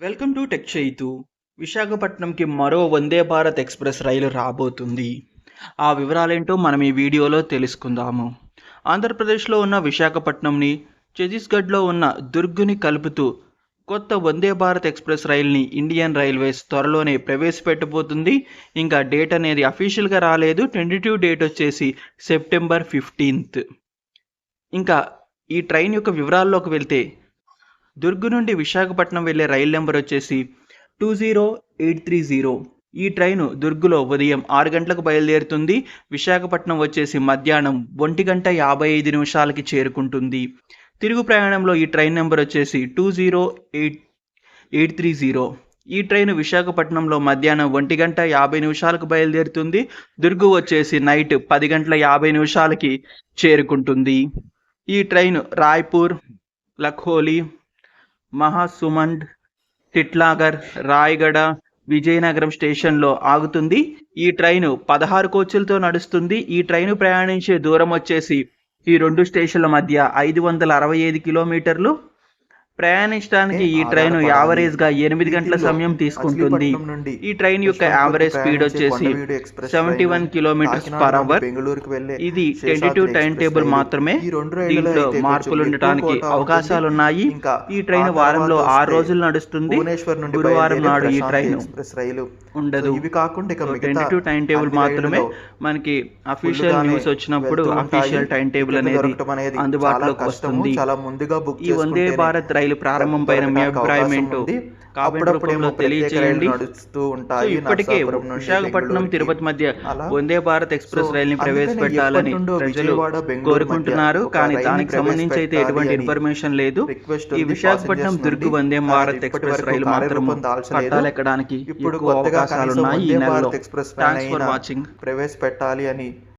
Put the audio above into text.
Welcome to tech Chaitu. విశాఖపట్నంకి మరో Vande Bharat express రైలు రాబోతుంది. ఆ వివరాలేంటో మనం ఈ వీడియోలో తెలుసుకుందాము. ఆంధ్రప్రదేశ్లో ఉన్న విశాఖపట్నంని ఛత్తీస్గఢ్లో ఉన్న దుర్గుని కలుపుతూ కొత్త వందే భారత్ ఎక్స్ప్రెస్ రైల్ని ఇండియన్ రైల్వేస్ త్వరలోనే ప్రవేశపెట్టబోతుంది. ఇంకా డేట్ అనేది అఫీషియల్గా రాలేదు. టెంటేటివ్ డేట్ వచ్చేసి సెప్టెంబర్ ఫిఫ్టీన్త్. ఇంకా ఈ ట్రైన్ యొక్క వివరాల్లోకి వెళ్తే దుర్గ్ నుండి విశాఖపట్నం వెళ్ళే రైలు నెంబర్ వచ్చేసి two zero eight three zero. ఈ ట్రైను దుర్గులో ఉదయం ఆరు గంటలకు బయలుదేరుతుంది. విశాఖపట్నం వచ్చేసి మధ్యాహ్నం ఒంటి గంట యాభై ఐదు నిమిషాలకి చేరుకుంటుంది. తిరుగు ప్రయాణంలో ఈ ట్రైన్ నెంబర్ వచ్చేసి two zero eight eight three zero. ఈ ట్రైన్ విశాఖపట్నంలో మధ్యాహ్నం ఒంటి గంట యాభై నిమిషాలకు బయలుదేరుతుంది. దుర్గు వచ్చేసి నైట్ పది గంటల యాభై నిమిషాలకి చేరుకుంటుంది. ఈ ట్రైన్ రాయ్పూర్ లఖోలి మహాసుమండ్ టిట్లాగర్ రాయగడ విజయనగరం స్టేషన్లో ఆగుతుంది. ఈ ట్రైను పదహారు కోచ్లతో నడుస్తుంది. ఈ ట్రైను ప్రయాణించే దూరం వచ్చేసి ఈ రెండు స్టేషన్ల మధ్య ఐదు వందల అరవై ఐదు కిలోమీటర్లు. ప్రయాణించడానికి ఈ ట్రైన్ యావరేజ్గా ఎనిమిది గంటల సమయం తీసుకుంటుంది. ఈ ట్రైన్ యొక్క యావరేజ్ స్పీడ్ వచ్చేసి seventy one kilometres per hour బెంగళూరుకు వెళ్ళే ఇది టెంటేటివ్ టైం టేబుల్ మాత్రమే. దీంట్లో మార్పులు ఉండటానికి అవకాశాలు ఉన్నాయి ఈ ట్రైన్ వారంలో ఆరు రోజులు నడుస్తుంది. గురువారం నాడు ఈ ట్రైన్ ఉండదు. ఇవి కాకుండా టెంటేటివ్ టైం టేబుల్ మాత్రమే. మనకి అఫీషియల్ న్యూస్ వచ్చినప్పుడు. అఫీషియల్ టైం టేబుల్ అనేది అందుబాటులోకి. వస్తుంది. చాలా ముందుగా బుక్ ఈ వందే భారత్ రైలు ప్రారంభం పైన మీ అభిప్రాయం ఏంటో. కామెంట్ రూపంలో ఉంటాయి ఇప్పటికే విశాఖపట్నం. తిరుపతి మధ్య వందే భారత్ ఎక్స్ప్రెస్ రైల్ని ప్రవేశపెట్టాలని ప్రజలు కోరుకుంటున్నారు కానీ దానికి సంబంధించి అయితే ఎటువంటి ఇన్ఫర్మేషన్ లేదు ఈ విశాఖపట్నం దుర్గ్. వందే భారత్ ఎక్స్ప్రెస్ రైలు మాత్రం. పట్టాలు ఎక్కడానికి ఇప్పుడు అవకాశాలు ఉన్నాయి ఈ నెలలో ఎక్స్ప్రెస్ ఫర్ వాచింగ్ ప్రవేశపెట్టాలి అని